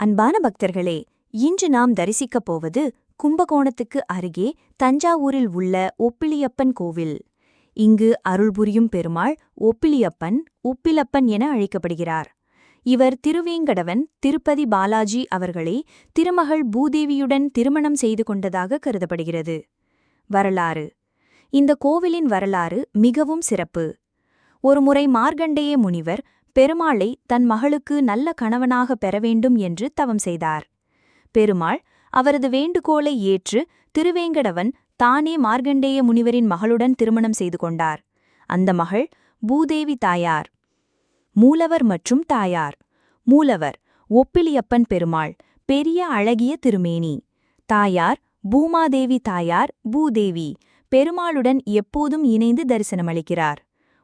அன்பான பக்தர்களே இன்று நாம் தரிசிக்கப் போவது கும்பகோணத்துக்கு அருகே தஞ்சாவூரில் உள்ள ஒப்பிலியப்பன் கோவில். இங்கு அருள்புரியும் பெருமாள் ஒப்பிலியப்பன் உப்பிலப்பன் என அழைக்கப்படுகிறார். இவர் திருவேங்கடவன் திருப்பதி பாலாஜி அவர்களை திருமகள் பூதேவியுடன் திருமணம் செய்து கொண்டதாக கருதப்படுகிறது. வரலாறு. இந்த கோவிலின் வரலாறு மிகவும் சிறப்பு. ஒருமுறை மார்கண்டேய முனிவர் பெருமாளை தன் மகளுக்கு நல்ல கணவனாக பெற வேண்டும் என்று தவம் செய்தார். பெருமாள் அவரது வேண்டுகோளை ஏற்று திருவேங்கடவன் தானே மார்கண்டேய முனிவரின் மகளுடன் திருமணம் செய்து கொண்டார். அந்த மகள் பூதேவி தாயார் மூலவர் மற்றும் தாயார். மூலவர் ஒப்பிலியப்பன் பெருமாள் பெரிய அழகிய திருமேனி. தாயார் பூமாதேவி தாயார் பூதேவி. பெருமாளுடன் எப்போதும் இணைந்து தரிசனமளிக்கிறார்.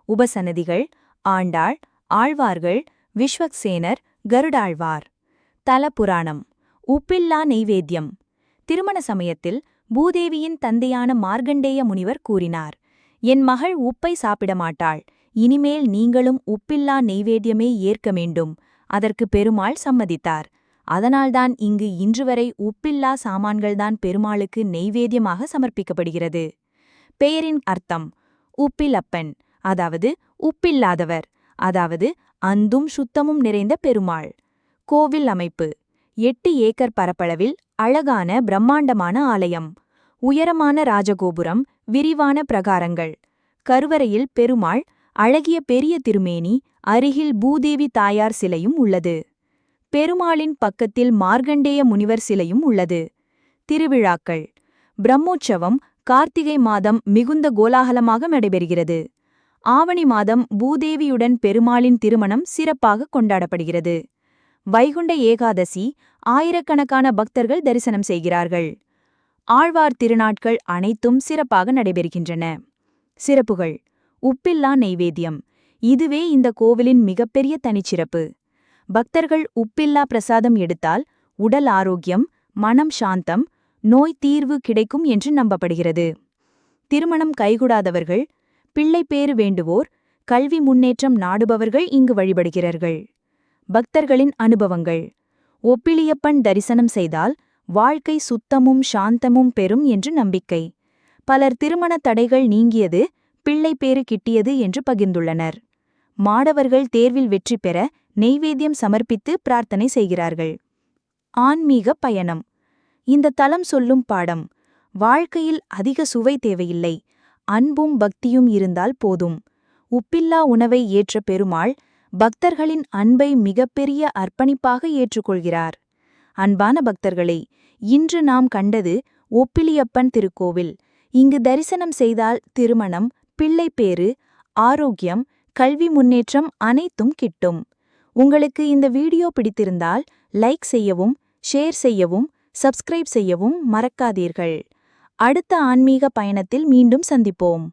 உபசன்னதிகள் ஆண்டாள் ஆழ்வார்கள் விஸ்வக்சேனர் கருடாழ்வார். தலபுராணம். உப்பில்லா நெய்வேத்தியம். திருமண சமயத்தில் பூதேவியின் தந்தையான மார்கண்டேய முனிவர் கூறினார் என் மகள் உப்பை சாப்பிட மாட்டாள். இனிமேல் நீங்களும் உப்பில்லா நெய்வேத்தியமே ஏற்க வேண்டும். அதற்கு பெருமாள் சம்மதித்தார். அதனால்தான் இங்கு இன்றுவரை உப்பில்லா சாமான்கள்தான் பெருமாளுக்கு நெய்வேத்தியமாக சமர்ப்பிக்கப்படுகிறது. பெயரின் அர்த்தம் உப்பிலப்பன் அதாவது உப்பில்லாதவர். அதாவது அந்தும் சுத்தமும் நிறைந்த பெருமாள். கோவில் அமைப்பு. எட்டு ஏக்கர் பரப்பளவில் அழகான பிரம்மாண்டமான ஆலயம். உயரமான ராஜகோபுரம் விரிவான பிரகாரங்கள். கருவறையில் பெருமாள் அழகிய பெரிய திருமேனி அருகில் பூதேவி தாயார் சிலையும் உள்ளது. பெருமாளின் பக்கத்தில் மார்கண்டேய முனிவர் சிலையும் உள்ளது. திருவிழாக்கள். பிரம்மோற்சவம் கார்த்திகை மாதம் மிகுந்த கோலாகலமாக நடைபெறுகிறது. ஆவணி மாதம் பூதேவியுடன் பெருமாளின் திருமணம் சிறப்பாக கொண்டாடப்படுகிறது. வைகுண்ட ஏகாதசி ஆயிரக்கணக்கான பக்தர்கள் தரிசனம் செய்கிறார்கள். ஆழ்வார் திருநாட்கள் அனைத்தும் சிறப்பாக நடைபெறுகின்றன. சிறப்புகள். உப்பில்லா நெய்வேத்தியம் இதுவே இந்த கோவிலின் மிகப்பெரிய தனிச்சிறப்பு. பக்தர்கள் உப்பில்லா பிரசாதம் எடுத்தால் உடல் ஆரோக்கியம் மனம் சாந்தம் நோய் தீர்வு கிடைக்கும் என்று நம்பப்படுகிறது. திருமணம் கைகூடாதவர்கள் பிள்ளைப்பேறு வேண்டுவோர் கல்வி முன்னேற்றம் நாடுபவர்கள் இங்கு வழிபடுகிறார்கள். பக்தர்களின் அனுபவங்கள். ஒப்பிலியப்பன் தரிசனம் செய்தால் வாழ்க்கை சுத்தமும் சாந்தமும் பெறும் என்று நம்பிக்கை. பலர் திருமண தடைகள் நீங்கியது பிள்ளைப்பேறு கிட்டியது என்று பகிர்ந்துள்ளனர். மாணவர்கள் தேர்வில் வெற்றி பெற நெய்வேத்தியம் சமர்ப்பித்து பிரார்த்தனை செய்கிறார்கள். ஆன்மீக பயணம். இந்த தலம் சொல்லும் பாடம் வாழ்க்கையில் அதிக சுவை தேவையில்லை. அன்பும் பக்தியும் இருந்தால் போதும். உப்பில்லா உணவை ஏற்ற பெருமாள் பக்தர்களின் அன்பை மிகப்பெரிய அர்ப்பணிப்பாக ஏற்றுக்கொள்கிறார். அன்பான பக்தர்களே இன்று நாம் கண்டது ஒப்பிலியப்பன் திருக்கோவில். இங்கு தரிசனம் செய்தால் திருமணம் பிள்ளைப்பேறு ஆரோக்கியம் கல்வி முன்னேற்றம் அனைத்தும் கிட்டும். உங்களுக்கு இந்த வீடியோ பிடித்திருந்தால் லைக் செய்யவும் ஷேர் செய்யவும் சப்ஸ்கிரைப் செய்யவும் மறக்காதீர்கள். அடுத்த ஆன்மீக பயணத்தில் மீண்டும் சந்திப்போம்.